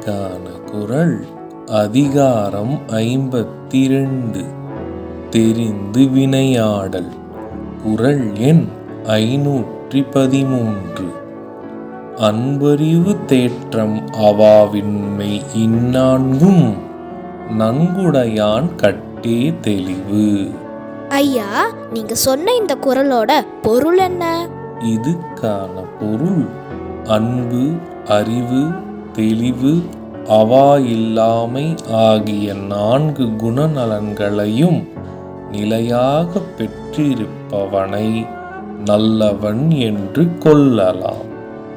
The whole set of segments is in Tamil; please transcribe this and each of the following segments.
இன்னைக்கான குரல் அதிகாரம் ஐம்பத்தி ரெண்டு தெரிந்து வினையாடல். குரல் எண் ஐநூற்றி பதிமூன்று அன்பறிவு தேற்றம் அவாவின்மை இந்நான்கும் நன்குடையான் கட்டே தெளிவு. ஐயா நீங்க சொன்ன இந்த குரலோட பொருள் என்ன? இதுக்கான பொருள் அன்பு அறிவு தெளிவு அவா இல்லாமை ஆகிய நான்கு குணநலன்களையும் நிலையாக பெற்றிருப்பவனை நல்லவன் என்று கொள்ளலாம்.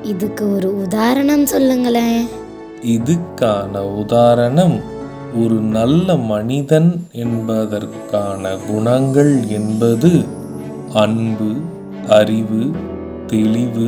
இதுக்கு ஒரு உதாரணம் சொல்லுங்களேன். இதுக்கான உதாரணம் ஒரு நல்ல மனிதன் என்பதற்கான குணங்கள் என்பது அன்பு அறிவு தெளிவு